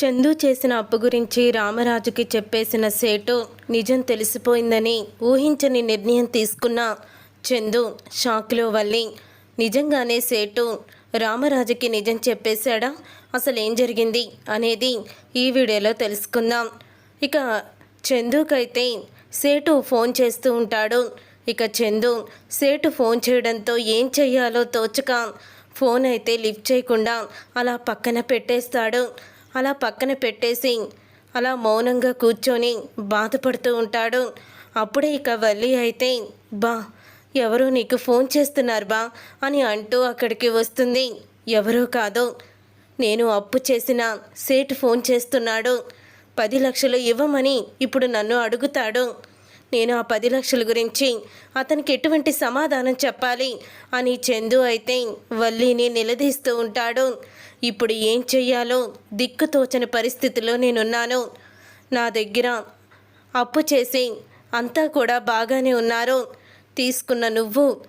చందు చేసిన అప్పు గురించి రామరాజుకి చెప్పేసిన సేటు నిజం తెలిసిపోయిందని ఊహించని నిర్ణయం తీసుకున్న చందు షాక్లో వల్లి. నిజంగానే సేటు రామరాజుకి నిజం చెప్పేశాడా? అసలు ఏం జరిగింది? అనేది ఈ వీడియోలో తెలుసుకుందాం. ఇక చందుకైతే సేటు ఫోన్ చేస్తూ ఉంటాడు. ఇక చందు సేటు ఫోన్ చేయడంతో ఏం చెయ్యాలో తోచక ఫోన్ అయితే లిఫ్ట్ చేయకుండా అలా పక్కన పెట్టేస్తాడు. అలా పక్కన పెట్టేసి అలా మౌనంగా కూర్చొని బాధపడుతూ ఉంటాడు. అప్పుడే ఇక వల్లి అయితే బా ఎవరో నీకు ఫోన్ చేస్తున్నారు బా అని అంటూ అక్కడికి వస్తుంది. ఎవరో కాదు నేను అప్పు చేసిన సేటు ఫోన్ చేస్తున్నాడు. పది లక్షలు ఇవ్వమని ఇప్పుడు నన్ను అడుగుతాడు. నేను ఆ పది లక్షల గురించి అతనికి ఎటువంటి సమాధానం చెప్పాలి? అని చందు అయితే వల్లిని నిలదీస్తూ ఉంటాడు. ఇప్పుడు ఏం చెయ్యాలో దిక్కుతోచని పరిస్థితిలో నేనున్నాను. నా దగ్గర అప్పు చేసి అంతా కూడా బాగానే ఉన్నారు. తీసుకున్న నువ్వు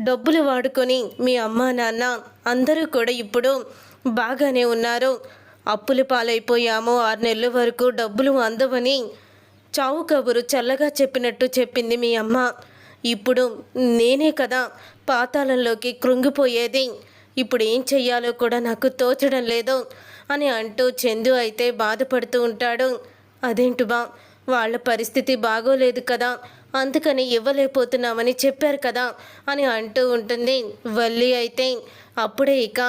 డబ్బులు వాడుకొని మీ అమ్మ నాన్న అందరూ కూడా ఇప్పుడు బాగానే ఉన్నారు. అప్పులు పాలైపోయాము. ఆరు నెలల వరకు డబ్బులు అందవని చావు కబురు చల్లగా చెప్పినట్టు చెప్పింది మీ అమ్మ. ఇప్పుడు నేనే కదా పాతాళంలోకి కృంగిపోయేది. ఇప్పుడు ఏం చెయ్యాలో కూడా నాకు తోచడం లేదు అని అంటూ చందు అయితే బాధపడుతూ ఉంటాడు. అదేంటి బా వాళ్ళ పరిస్థితి బాగోలేదు కదా అందుకని ఇవ్వలేకపోతున్నామని చెప్పారు కదా అని అంటూ ఉంటుంది. వల్లి అయితే అప్పుడే ఇక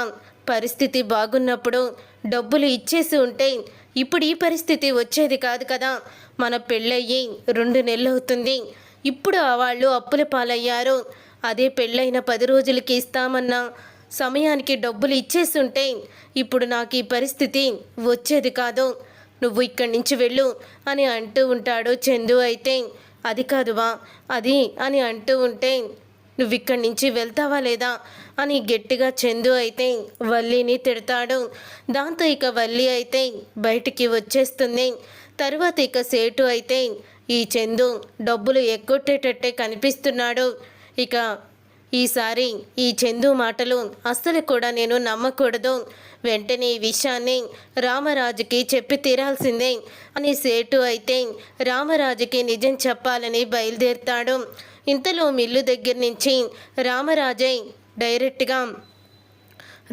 పరిస్థితి బాగున్నప్పుడు డబ్బులు ఇచ్చేసి ఉంటే ఇప్పుడు ఈ పరిస్థితి వచ్చేది కాదు కదా. మన పెళ్ళయ్యి రెండు నెలలు అవుతుంది ఇప్పుడు ఆ వాళ్ళు అప్పుల పాలయ్యారు. అదే పెళ్ళైన పది రోజులకి ఇస్తామన్నా సమయానికి డబ్బులు ఇచ్చేసి ఉంటే ఇప్పుడు నాకు ఈ పరిస్థితి వచ్చేది కాదు. నువ్వు ఇక్కడి నుంచి వెళ్ళు అని అంటూ ఉంటాడు చందు అయితే. అది కాదువా? అది అని అంటూ ఉంటే నువ్వు ఇక్కడి నుంచి వెళ్తావా లేదా అని గట్టిగా చందు అయితే వల్లిని తిడతాడు. దాంతో ఇక వల్లి అయితే బయటికి వచ్చేస్తుంది. తర్వాత ఇక సేటు అయితే ఈ చందు డబ్బులు ఎగ్గొట్టేటట్టే కనిపిస్తున్నాడు. ఇక ఈసారి ఈ చందు మాటలు అస్సలు కూడా నేను నమ్మకూడదు. వెంటనే ఈ విషయాన్ని రామరాజుకి చెప్పి తీరాల్సిందే అని సేటు అయితే రామరాజుకి నిజం చెప్పాలని బయలుదేరుతాడు. ఇంతలో మిల్లు దగ్గర నుంచి రామరాజే డైరెక్ట్గా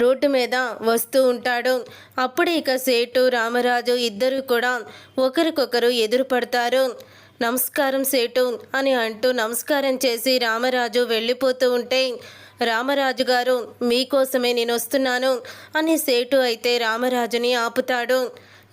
రోడ్డు మీద వస్తూ ఉంటాడు. అప్పుడే ఇక సేటు రామరాజు ఇద్దరు కూడా ఒకరికొకరు ఎదురుపడతారు నమస్కారం సేటు అని అంటూ నమస్కారం చేసి రామరాజు వెళ్ళిపోతూ ఉంటే రామరాజు గారు మీకోసమే నేను వస్తున్నాను అని సేటు అయితే రామరాజుని ఆపుతాడు.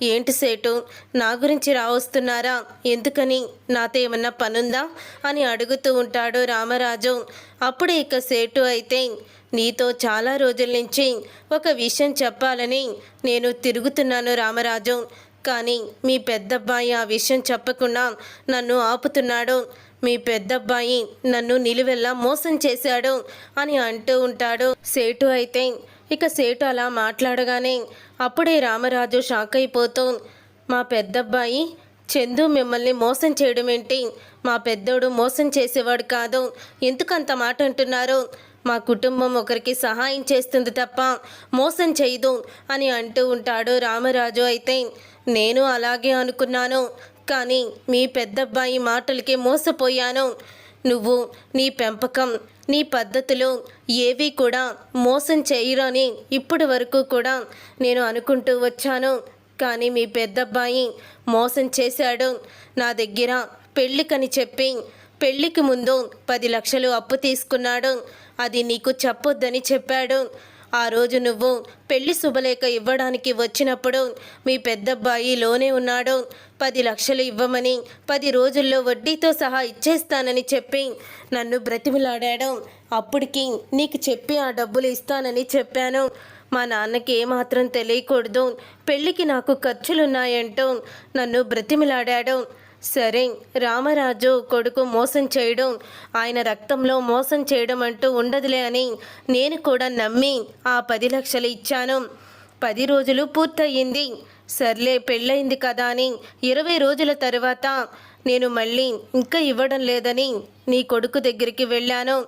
ఏంటి సేటు? నా గురించి రావస్తున్నారా? ఎందుకని? నాతో ఏమన్నా పనుందా? అని అడుగుతూ ఉంటాడు రామరాజు. అప్పుడు ఇక సేటు అయితే నీతో చాలా రోజుల నుంచి ఒక విషయం చెప్పాలని నేను తిరుగుతున్నాను రామరాజు. కానీ మీ పెద్దబ్బాయి ఆ విషయం చెప్పకుండా నన్ను ఆపుతున్నాడు. మీ పెద్దబ్బాయి నన్ను నిలువెల్లా మోసం చేశాడు అని అంటూ ఉంటాడు. సేటు అయితే ఇక సేటు అలా మాట్లాడగానే అప్పుడే రామరాజు షాక్ అయిపోతూ మా పెద్దబ్బాయి చందు మిమ్మల్ని మోసం చేయడం ఏంటి మా పెద్దోడు మోసం చేసేవాడు కాదు. ఎందుకంత మాట అంటున్నారు? మా కుటుంబం ఒకరికి సహాయం చేస్తుంది తప్ప మోసం చేయదు అని అంటూ ఉంటాడు రామరాజు. అయితే నేను అలాగే అనుకున్నాను కానీ మీ పెద్దబ్బాయి మాటలకి మోసపోయాను. నువ్వు నీ పెంపకం నీ పద్ధతులు ఏవి కూడా మోసం చేయరని ఇప్పటి వరకు కూడా నేను అనుకుంటూ వచ్చాను. కానీ మీ పెద్దబ్బాయి మోసం చేశాడు. నా దగ్గర పెళ్ళికని చెప్పి పెళ్ళికి ముందు పది లక్షలు అప్పు తీసుకున్నాడు. అది నీకు చెప్పొద్దని చెప్పాడు. ఆ రోజు నువ్వు పెళ్ళి శుభలేఖ ఇవ్వడానికి వచ్చినప్పుడు మీ పెద్దబ్బాయి లోనే ఉన్నాడు. పది లక్షలు ఇవ్వమని పది రోజుల్లో వడ్డీతో సహా ఇచ్చేస్తానని చెప్పి నన్ను బ్రతిమిలాడాడు. అప్పటికి నీకు చెప్పి ఆ డబ్బులు ఇస్తానని చెప్పాను. మా నాన్నకి ఏమాత్రం తెలియకూడదు. పెళ్ళికి నాకు ఖర్చులున్నాయంటూ నన్ను బ్రతిమిలాడాడు. సరే రామరాజు కొడుకు మోసం చేయడం ఆయన రక్తంలో మోసం చేయడం అంటూ ఉండదులే అని నేను కూడా నమ్మి ఆ పది లక్షలు ఇచ్చాను. పది రోజులు పూర్తయింది. సర్లే పెళ్ళయింది కదా అని ఇరవై రోజుల తర్వాత నేను మళ్ళీ ఇంకా ఇవ్వడం లేదని నీ కొడుకు దగ్గరికి వెళ్ళాను.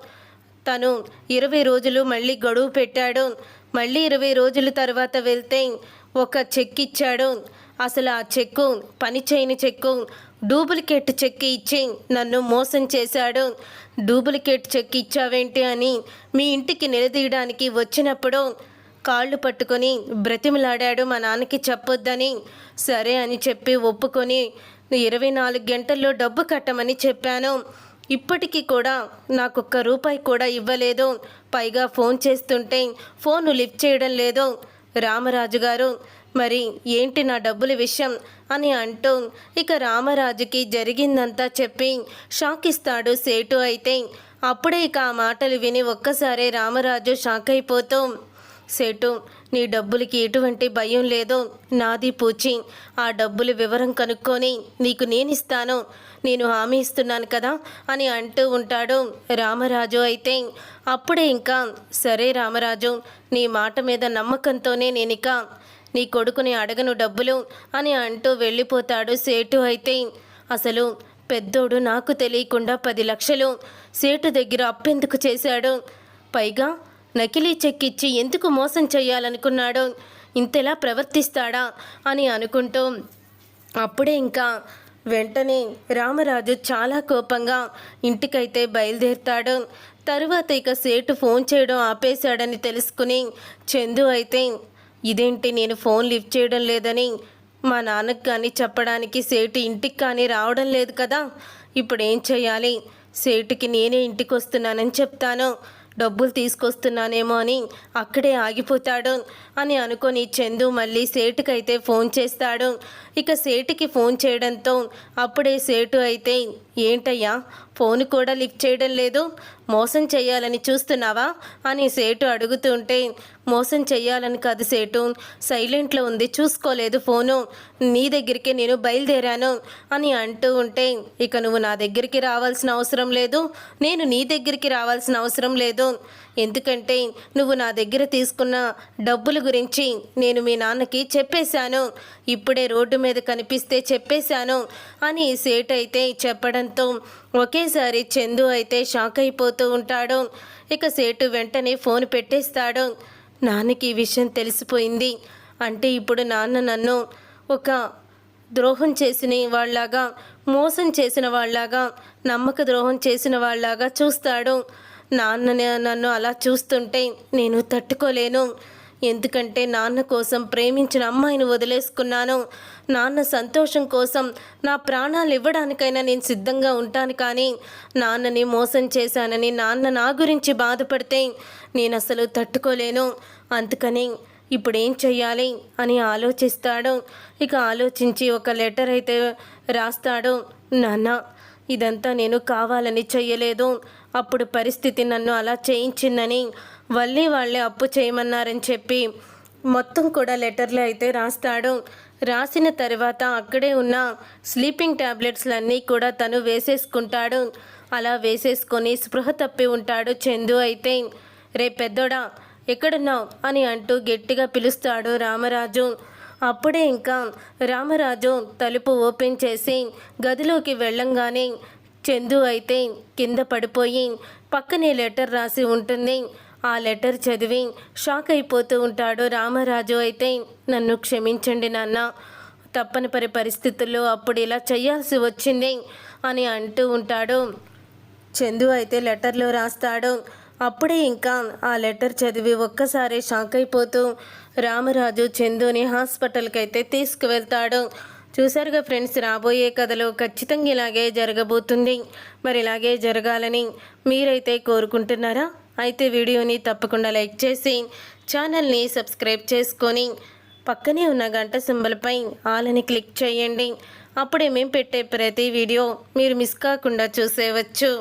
తను ఇరవై రోజులు మళ్ళీ గడువు పెట్టాడు. మళ్ళీ ఇరవై రోజుల తర్వాత వెళ్తే ఒక చెక్ ఇచ్చాడు. అసలు ఆ చెక్కు పని చేయని చెక్కు డూప్లికేట్ చెక్ ఇచ్చి నన్ను మోసం చేశాడు. డూప్లికేట్ చెక్ ఇచ్చావేంటి అని మీ ఇంటికి నిలదీయడానికి వచ్చినప్పుడు కాళ్ళు పట్టుకొని బ్రతిమలాడాడు మా నాన్నకి చెప్పొద్దని. సరే అని చెప్పి ఒప్పుకొని ఇరవై నాలుగు గంటల్లో డబ్బు కట్టమని చెప్పాను. ఇప్పటికీ కూడా నాకు ఒక్క రూపాయి కూడా ఇవ్వలేదు. పైగా ఫోన్ చేస్తుంటే ఫోన్ లిఫ్ట్ చేయడం లేదు. రామరాజు గారు మరి ఏంటి నా డబ్బుల విషయం? అని అంటూ ఇక రామరాజుకి జరిగిందంతా చెప్పి షాక్ ఇస్తాడు సేటు అయితే. అప్పుడే ఇక ఆ మాటలు విని ఒక్కసారే రామరాజు షాక్ అయిపోతూ సేటు నీ డబ్బులకి ఎటువంటి భయం లేదు నాది పూచి. ఆ డబ్బులు వివరం కనుక్కొని నీకు నేనిస్తాను నేను హామీ ఇస్తున్నాను కదా అని అంటూ ఉంటాడు రామరాజు అయితే. అప్పుడే ఇంకా సరే రామరాజు నీ మాట మీద నమ్మకంతోనే నేనిక నీ కొడుకుని అడగను డబ్బులు అని అంటూ వెళ్ళిపోతాడు సేటు అయితే. అసలు పెద్దోడు నాకు తెలియకుండా పది లక్షలు సేటు దగ్గర అప్పెందుకు చేశాడు? పైగా నకిలీ చెక్ ఇచ్చి ఎందుకు మోసం చేయాలనుకున్నాడో ఇంతలా ప్రవర్తిస్తాడా అని అనుకుంటూ అప్పుడే ఇంకా వెంటనే రామరాజు చాలా కోపంగా ఇంటికైతే బయలుదేరుతాడు. తరువాత ఇక సేటు ఫోన్ చేయడం ఆపేశాడని తెలుసుకుని చందు అయితే ఇదేంటి నేను ఫోన్ లిఫ్ట్ చేయడం లేదని? మా నాన్నకు కానీ చెప్పడానికి సేటు ఇంటికి కానీ రావడం లేదు కదా? ఇప్పుడు ఏం చేయాలి సేటుకి నేనే ఇంటికి వస్తున్నానని చెప్తాను. డబ్బులు తీసుకొస్తున్నానేమో అని అక్కడే ఆగిపోతాడు అని అనుకొని చందు మళ్ళీ సేటుకైతే ఫోన్ చేస్తాడు. ఇక సేటుకి ఫోన్ చేయడంతో అప్పుడే సేటు అయితే ఏంటయ్యా? ఫోన్ కూడా లిఫ్ట్ చేయడం లేదు. మోసం చేయాలని చూస్తున్నావా? అని సేటు అడుగుతుంటే మోసం చేయాలని కాదు సేటు. సైలెంట్లో ఉంది చూసుకోలేదు ఫోను. నీ దగ్గరికి నేను బయలుదేరాను అని అంటూ ఉంటే ఇక నువ్వు నా దగ్గరికి రావాల్సిన అవసరం లేదు. నేను నీ దగ్గరికి రావాల్సిన అవసరం లేదు. ఎందుకంటే నువ్వు నా దగ్గర తీసుకున్న డబ్బుల గురించి నేను మీ నాన్నకి చెప్పేశాను. ఇప్పుడే రోడ్డు మీద కనిపిస్తే చెప్పేశాను అని సేట్ అయితే చెప్పడంతో ఒకేసారి చందు అయితే షాక్ అయిపోతూ ఉంటాడు. ఇక సేటు వెంటనే ఫోన్ పెట్టేస్తాడు. నాన్నకి ఈ విషయం తెలిసిపోయింది. అంటే ఇప్పుడు నాన్న నన్ను ఒక ద్రోహం చేసిన వాళ్ళలాగా మోసం చేసిన వాళ్ళలాగా నమ్మక ద్రోహం చేసిన వాళ్ళలాగా చూస్తాడు. నాన్న నన్ను అలా చూస్తుంటే నేను తట్టుకోలేను. ఎందుకంటే నాన్న కోసం ప్రేమించిన అమ్మాయిని వదిలేసుకున్నాను. నాన్న సంతోషం కోసం నా ప్రాణాలు ఇవ్వడానికైనా నేను సిద్ధంగా ఉంటాను కానీ నాన్నని మోసం చేశానని నాన్న నా గురించి బాధపడితే నేను అసలు తట్టుకోలేను. అందుకని ఇప్పుడు ఏం చెయ్యాలి అని ఆలోచిస్తాడు. ఇక ఆలోచించి ఒక లెటర్ అయితే రాస్తాడు నాన్న. ఇదంతా నేను కావాలని చెయ్యలేదు. అప్పుడు పరిస్థితి నన్ను అలా చేయించిందని వల్లి వాళ్ళే అప్పు చేయమన్నారని చెప్పి మొత్తం కూడా లెటర్లు అయితే రాస్తాడు. రాసిన తర్వాత అక్కడే ఉన్న స్లీపింగ్ ట్యాబ్లెట్స్లన్నీ కూడా తను వేసేసుకుంటాడు. అలా వేసేసుకొని స్పృహ తప్పి ఉంటాడు చందు అయితే. రే పెద్దోడా ఎక్కడున్నావు? అని అంటూ గట్టిగా పిలుస్తాడు రామరాజు. అప్పుడే ఇంకా రామరాజు తలుపు ఓపెన్ చేసి గదిలోకి వెళ్ళంగానే చందు అయితే కింద పడిపోయి పక్కనే లెటర్ రాసి ఉంటుంది. ఆ లెటర్ చదివి షాక్ అయిపోతూ ఉంటాడు రామరాజు అయితే నన్ను క్షమించండి నాన్న తప్పనిపరి పరిస్థితుల్లో అప్పుడు ఇలా చేయాల్సి వచ్చింది అని అంటూ ఉంటాడు. చందు అయితే లెటర్లో రాస్తాడు. అప్పుడే ఇంకా ఆ లెటర్ చదివి ఒక్కసారి షాక్ అయిపోతూ రామరాజు చందుని హాస్పిటల్కి అయితే తీసుకువెళ్తాడు. చూసారుగా ఫ్రెండ్స్ రాబోయే కథలో ఖచ్చితంగా ఇలాగే జరగబోతుంది. మరి ఇలాగే జరగాలని మీరైతే కోరుకుంటున్నారా? అయితే వీడియోని తప్పకుండా లైక్ చేసి ఛానల్ని సబ్స్క్రైబ్ చేసుకొని పక్కనే ఉన్న గంట సింబల్పై ఆలని క్లిక్ చేయండి. అప్పుడే మేము పెట్టే ప్రతి వీడియో మీరు మిస్ కాకుండా చూసేవచ్చు.